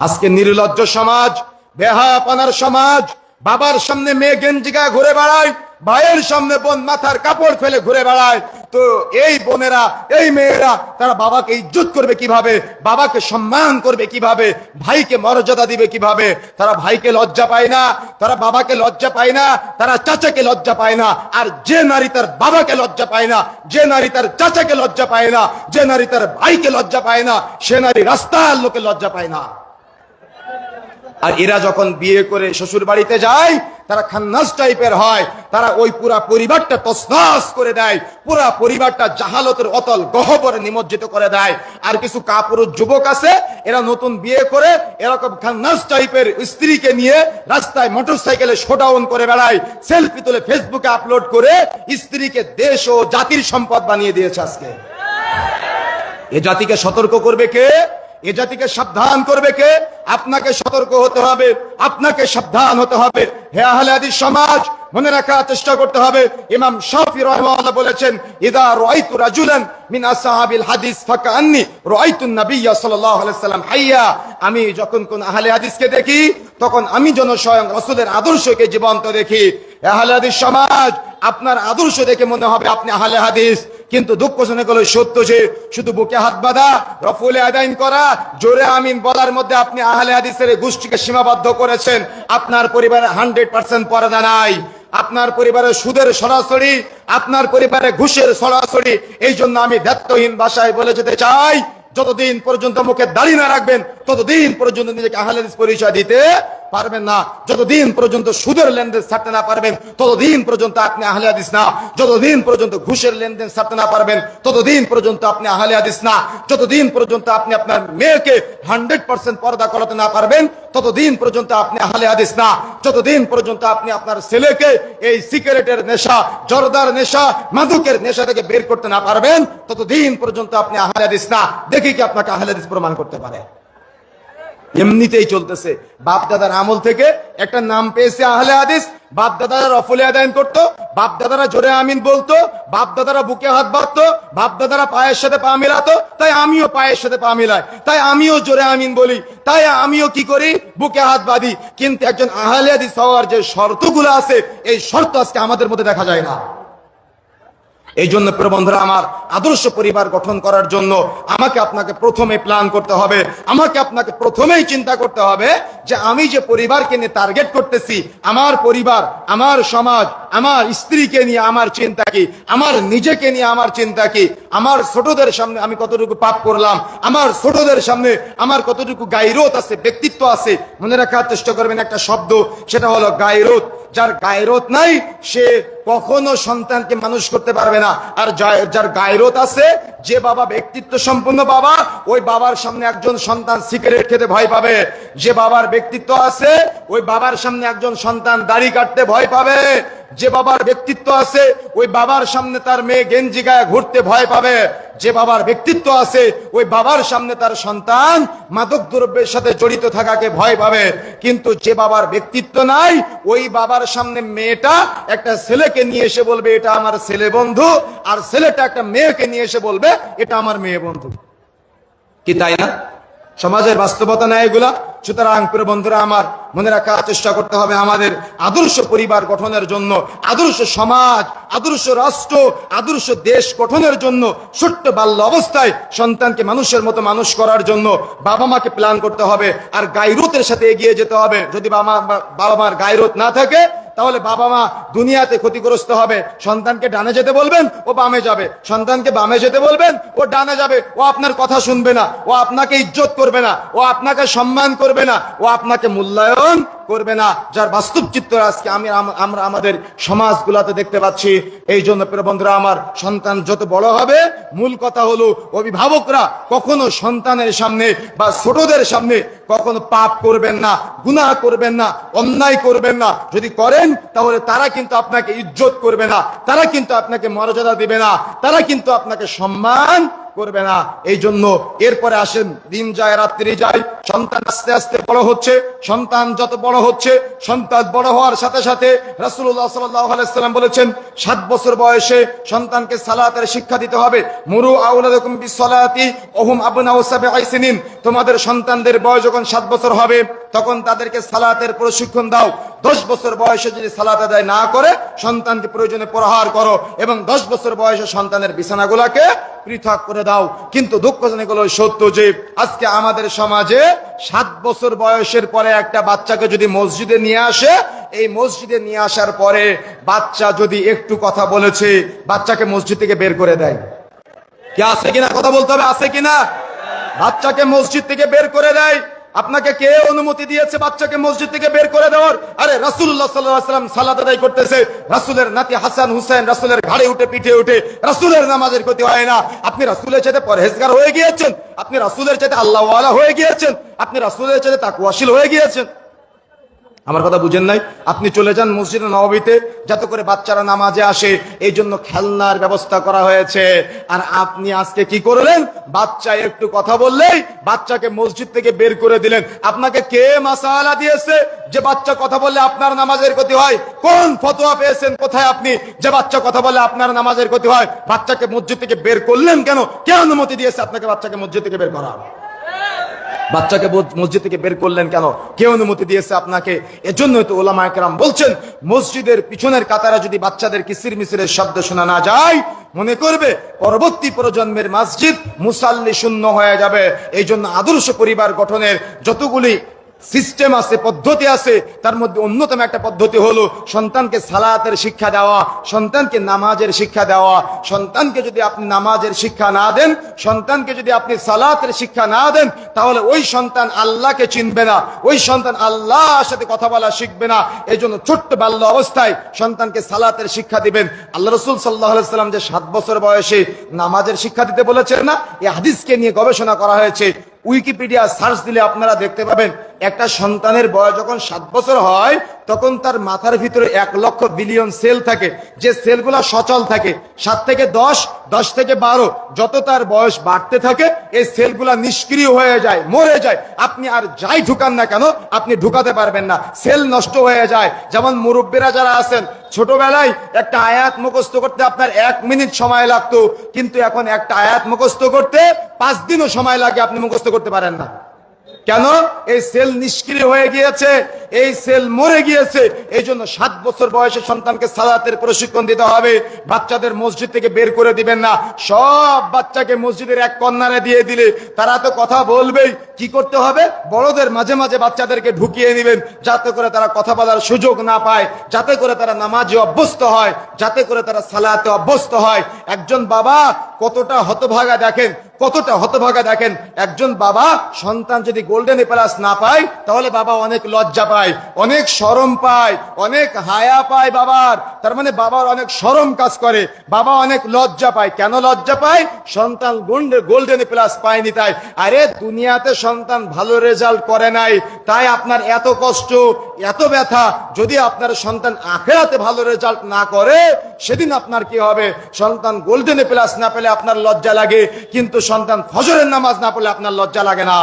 আজকে নির্লজ্জ সমাজ, বেহায়াপনার সমাজ, বাবার সামনে মেয়ে গেঞ্জিকা ঘুরে বেড়ায়, ভাইয়ের সামনে বোন মাথার কাপড় ফেলে ঘুরে বেড়ায়। তো এই বোনেরা, এই মেয়েরা, তারা বাবাকে ইজ্জত করবে কীভাবে? বাবাকে সম্মান করবে কীভাবে? ভাইকে মর্যাদা দিবে কীভাবে? তারা ভাইকে লজ্জা পায় না, তারা বাবাকে লজ্জা পায় না, তারা চাচাকে লজ্জা পায় না, আর যে নারী তার বাবাকে লজ্জা পায় না, যে নারী তার চাচাকে লজ্জা পায় না, যে নারী তার ভাইকে লজ্জা পায় না, সে নারী রাস্তার লোকে লজ্জা পায় না। আর এরা যখন বিয়ে করে শ্বশুর বাড়িতে যায়, তারা খান্নাস টাইপের হয়। তারা ওই পুরা পরিবারটা তসনাস করে দেয়। পুরা পরিবারটা জাহালতের অতল গহবরে নিমজ্জিত করে দেয়। আর কিছু কাপুরুষ যুবক আছে, এরা নতুন বিয়ে করে এরকম খান্নাস টাইপের স্ত্রীকে নিয়ে রাস্তায় মোটরসাইকেলে শোডাউন করে বেড়ায়। সেলফি তুলে ফেসবুকে আপলোড করে স্ত্রীকে দেশ ও জাতির সম্পদ বানিয়ে দিয়েছে আজকে। এ জাতিকে সতর্ক করবে কে? এ জাতিকে সাবধান করবে কে? আপনাকে সতর্ক হতে হবে। আপনাকে সাবধান হতে হবে। হে আহলে হাদিস সমাজ, মনে রাখার চেষ্টা করতে হবে। ইমাম শাফি রাহমাহুল্লাহ বলেছেন, ইদা রাআইতু রাজুলান মিন আসহাবিল হাদিস ফাকান্নি রাআইতু নাবিয়্যা সাল্লাল্লাহু আলাইহি সাল্লাম হাইয়া। আমি যখন কোন আহলে হাদিসকে দেখি, তখন আমি যেন স্বয়ং রাসূলের আদর্শকে জীবন্ত দেখি। আহলে হাদিস সমাজ, আপনার আদর্শ দেখে মনে হবে আপনি আহলে হাদিস। কিন্তু দুঃখ শুনে গেল সত্য যে, শুধু বুকে হাত বাঁধা, রফুলে আদায়ন করা, জোরে আমিন বলার মধ্যে আপনি আহলে হাদিসের গোষ্ঠীকে সীমাবদ্ধ করেছেন, আপনার পরিবারে হান্ড্রেড পার্সেন্ট পর্দা নাই, আপনার পরিবারে সুদের সরাসরি, আপনার পরিবারে ঘুষের সরাসরি, এই জন্য আমি দায়িত্বহীন ভাষায় বলে যেতে চাই, যতদিন পর্যন্ত মুখে দাড়ি না রাখবেন, ততদিন পর্যন্ত নিজেকে আহলে পরিচয় দিতে পারবেন না। যতদিন পর্যন্ত সুদের লেনদেন ছাড়তে না পারবেন, ততদিন পর্যন্ত আপনি আহলে হাদিস না। যতদিন পর্যন্ত ঘুষের লেনদেন ছাড়তে না পারবেন, ততদিন পর্যন্ত আপনি আহলে হাদিস না। যতদিন পর্যন্ত আপনি আপনার মেয়েকে হান্ড্রেড পার্সেন্ট পর্দা করাতে না পারবেন, ততদিন পর্যন্ত আপনি আহলে হাদিস না। যতদিন পর্যন্ত আপনি আপনার ছেলেকে এই সিগারেটের নেশা, জর্দার নেশা, মাদকের নেশা থেকে বের করতে না পারবেন, ততদিন পর্যন্ত আপনি আহলে হাদিস না। দেখি কি আপনাকে আহলে হাদিস প্রমাণ করতে পারে। এমনিতেই চলতেছে। বাপ দাদার আমল থেকে একটা নাম পেয়েছে আহলে হাদিস বাপ দাদারা রফলে আদায়ন করতো বাপ দাদারা জোরে আমিন বলতো বাপ দাদারা বুকে হাত বাঁধতো বাপ দাদারা পায়ের সাথে পা মিলাতো, তাই আমিও পায়ের সাথে পা মিলাই, তাই আমিও জোরে আমিন বলি, তাই আমিও কি করি? বুকে হাত বাঁধি। কিন্তু একজন আহলে হাদিস হওয়ার যে শর্তগুলো আছে, এই শর্ত আজকে আমাদের মধ্যে দেখা যায় না। এই জন্য প্রিয় বন্ধুরা, আমার আদর্শ পরিবার গঠন করার জন্য আমাকে আপনাকে প্রথমে প্ল্যান করতে হবে। আমাকে আপনাকে প্রথমেই চিন্তা করতে হবে যে আমি যে পরিবারকে নিয়ে টার্গেট করতেছি, আমার পরিবার, আমার সমাজ, আমার স্ত্রীকে নিয়ে আমার চিন্তা কি, আমার নিজেকে নিয়ে আমার চিন্তা কি, আমার ছোটদের সামনে আমি কতটুকু পাপ করলাম, আমার ছোটদের সামনে আমার কতটুকু গাইরোত আছে, ব্যক্তিত্ব আছে, মনে রাখার চেষ্টা করবেন একটা শব্দ, সেটা হলো গাইরোত। যার গায়রত নাই, সে কখনো সন্তানকে মানুষ করতে পারবে না। আর যার গায়রত আছে, যে বাবা ব্যক্তিত্ব সম্পন্ন বাবা, ওই বাবার সামনে একজন সন্তান সিগারেট খেতে ভয় পাবে। যে বাবার ব্যক্তিত্ব আছে, ওই বাবার সামনে একজন সন্তান দাড়ি কাটতে ভয় পাবে। যে বাবার ব্যক্তিত্ব আছে ওই বাবার সামনে তার মেয়ে গেঞ্জি গায়ে ঘুরতে ভয় পাবে। যে বাবার ব্যক্তিত্ব আছে ওই বাবার সামনে তার সন্তান মাদক দ্রব্যের সাথে জড়িত থাকাকে ভয় পাবে। কিন্তু যে বাবার ব্যক্তিত্ব নাই ওই বাবার সামনে মেয়েটা একটা ছেলেকে নিয়ে এসে বলবে এটা আমার ছেলে বন্ধু। আর ছেলেটা একটা মেয়েকে নিয়ে এসে বলবে এটা আমার মেয়ে বন্ধু। কি তাই না? সমাজের বাস্তবতা নেয় এগুলা। সুতরাং প্রিয় বন্ধুরা, আমার মনে রাখার চেষ্টা করতে হবে আমাদের আদর্শ পরিবার গঠনের জন্য, আদর্শ সমাজ, আদর্শ রাষ্ট্র, আদর্শ দেশ গঠনের জন্য, ছোট্ট বাল্য অবস্থায় সন্তানকে মানুষের মতো মানুষ করার জন্য বাবা মাকে প্ল্যান করতে হবে। আর গাইরুতের সাথে এগিয়ে যেতে হবে। যদি বাবা বাবা মার গাইরুত না থাকে তাহলে বাবা মা দুনিয়াতে ক্ষতিগ্রস্ত হবে। সন্তানকে ডানে যেতে বলবেন, ও বামে যাবে। সন্তানকে বামে যেতে বলবেন, ও ডানে যাবে। ও আপনার কথা শুনবে না, ও আপনাকে ইজ্জত করবে না, ও আপনাকে সম্মান করবে না, ও আপনাকে মূল্যায়ন করবে না, যার বাস্তব চিত্র আজকে আমি আমরা আমাদের সমাজগুলাতে দেখতে পাচ্ছি। এই জন্য প্রিয় বন্ধুরা, আমার সন্তান যত বড় হবে, মূল কথা হলো অভিভাবকরা কখনো সন্তানের সামনে বা ছোটদের সামনে কখনো পাপ করবেন না, গুনাহ করবেন না, অন্যায় করবেন না। যদি করেন, তাহলে তারা কিন্তু আপনাকে ইজ্জত করবে না, তারা কিন্তু আপনাকে মর্যাদা দিবে না, তারা কিন্তু আপনাকে সম্মান করবে না। এই জন্য এরপরে আসেন দিন যায়, রাত্রি যায়। সন্তান আস্তে আস্তে বড় হচ্ছে। সন্তান যত বড় হচ্ছে, সন্তান বড় হওয়ার সাথে সাথে আলাইহি সাল্লাম বলেছেন, সাত বছর বয়সে সন্তানকে সালাতের শিক্ষা দিতে হবে। মুরু সিনিন। তোমাদের সন্তানদের বয়স যখন সাত বছর হবে, তখন তাদেরকে সালাতের প্রশিক্ষণ দাও। দশ বছর বয়সে যদি সালাত আদায় না করে, সন্তানকে প্রয়োজনে প্রহার করো এবং দশ বছর বয়সে সন্তানের বিছানাগুলাকে পৃথক করে দাও। কিন্তু দুঃখজনক হলো সত্য যে আজকে আমাদের সমাজে সাত বছর বয়সের পরে একটা বাচ্চাকে যদি মসজিদে নিয়ে আসে, এই মসজিদে নিয়ে আসার পরে বাচ্চা যদি একটু কথা বলেছে, বাচ্চাকে মসজিদ থেকে বের করে দেয়। কি আছে কিনা? কথা বলতে হবে, আছে কিনা? বাচ্চাকে মসজিদ থেকে বের করে দেয়। আপনাকে কে অনুমতি দিয়েছে বাচ্চাকে মসজিদ থেকে বের করে দেওয়ার? আরে রাসুল্লাহ সাল্লাম সালাদ আদায় করতেছে। রাসুলের নাতি হাসান হুসেন রাসুলের ঘাড়ে উঠে পিঠে উঠে রাসুলের নামাজের ক্ষতি হয় না। আপনি রাসুলের সাথে পরহেজগার হয়ে গিয়েছেন। আপনি রাসুলের সাথে আল্লাহওয়ালা হয়ে গিয়েছেন। আপনি রাসুলের সাথে তাকুয়াশীল হয়ে গিয়েছেন। আমার কথা বুঝেন নাই? আপনি চলে যান মসজিদে নববীতে, যাতে করে বাচ্চারা নামাজে আসে। এই জন্য খেলনার ব্যবস্থা করা হয়েছে। আর আপনি আজকে কি করলেন? বাচ্চা একটু কথা বললেই বাচ্চাকে মসজিদ থেকে বের করে দিলেন। আপনাকে কে মাসালা দিয়েছে যে বাচ্চা কথা বললে আপনার নামাজের ক্ষতি হয়? কোন ফতোয়া পেয়েছেন কোথায় আপনি যে বাচ্চা কথা বলে আপনার নামাজের ক্ষতি হয়? বাচ্চাকে মসজিদ থেকে বের করলেন কেন? কে অনুমতি দিয়েছে আপনাকে বাচ্চাকে মসজিদ থেকে বের করা? বাচ্চাকে মসজিদ থেকে বের করলেন কেন? কে অনুমতি দিয়েছে আপনাকে? এজন্যই তো ওলামা একরাম বলছেন, মসজিদের পিছনের কাতারা যদি বাচ্চাদের কিসির মিসিরের শব্দ শোনা না যায়, মনে করবে পরবর্তী প্রজন্মের মসজিদ মুসাল্লি শূন্য হয়ে যাবে। এই জন্য আদর্শ পরিবার গঠনের যতগুলি সিস্টেম আছে, পদ্ধতি আছে, তার মধ্যে অন্যতম একটা পদ্ধতি হলো সন্তানকে সালাতের শিক্ষা দেওয়া, সন্তানকে নামাজের শিক্ষা দেওয়া। সন্তানকে যদি আপনি নামাজের শিক্ষা না দেন, সন্তানকে যদি আপনি সালাতের শিক্ষা না দেন, তাহলে ওই সন্তান আল্লাহকে চিনবে না, ওই সন্তান আল্লাহর সাথে কথা বলা শিখবে না। এই জন্য ছোট্ট বাল্য অবস্থায় সন্তানকে সালাতের শিক্ষা দিবেন। আল্লাহ রসুল সাল্লাহ সাল্লাম যে সাত বছর বয়সে নামাজের শিক্ষা দিতে বলেছেন না, এই হাদিসকে নিয়ে গবেষণা করা হয়েছে। উইকিপিডিয়া সার্চ দিলে আপনারা দেখতে পাবেন একটা সন্তানের বয়স যখন সাত বছর হয়, তখন তার মাথার ভিতরে এক লক্ষ বিলিয়ন সেল থাকে। যে সেলগুলো সচল থাকে, সাত থেকে দশ দশ থেকে বারো, যত তার বয়স বাড়তে থাকে, এই সেলগুলা নিষ্ক্রিয় হয়ে যায়, মরে যায়। আপনি আর যাই ঢুকান না কেন, আপনি ঢুকাতে পারবেন না। সেল নষ্ট হয়ে যায়। যেমন মুরব্বীরা যারা আছেন, ছোটবেলায় একটা আয়াত মুখস্থ করতে আপনার এক মিনিট সময় লাগতো, কিন্তু এখন একটা আয়াত মুখস্থ করতে পাঁচ দিনও সময় লাগে, আপনি মুখস্থ করতে পারেন না। কেন? এই সেল নিষ্ক্রিয় হয়ে গিয়েছে, এই সেল মরে গিয়েছে এই জন্য সাত বছর বয়সে সন্তানকে সালাতের প্রশিক্ষণ দিতে হবে। বাচ্চাদের মসজিদ থেকে বের করে দিবেন না। সব বাচ্চাকে মসজিদের এক কর্নারে দিয়ে দিলে তারা তো কথা বলবেই। কি করতে হবে? বড়দের মাঝে মাঝে বাচ্চাদেরকে ঢুকিয়ে নেবেন, যাতে করে তারা কথা বলার সুযোগ না পায়, যাতে করে তারা নামাজে অভ্যস্ত হয়, যাতে করে তারা সালাতে অভ্যস্ত হয়। একজন বাবা কতটা হতভাগা দেখেন কতটা হতভাগা দেখেন? একজন বাবা সন্তান যদি গোল্ডেন প্লাস না পায়, তাহলে বাবা অনেক লজ্জা পায়, অনেক শরম পায়, অনেক হায়া পায় বাবার। তার মানে বাবার অনেক শরম কাজ করে, বাবা অনেক লজ্জা পায়। কেন লজ্জা পায়? সন্তান গোল্ডেন প্লাস পায়নি তাই। আরে, দুনিয়াতে সন্তান ভালো রেজাল্ট করে নাই, তাই আপনার এত কষ্ট এত ব্যথা যদি আপনার সন্তান আখেরাতে ভালো রেজাল্ট না করে, সেদিন আপনার কি হবে? সন্তান গোল্ডেনে প্লাস না পেলে আপনার লজ্জা লাগে, কিন্তু সন্তান ফজরের নামাজ না পেলে আপনার লজ্জা লাগে না।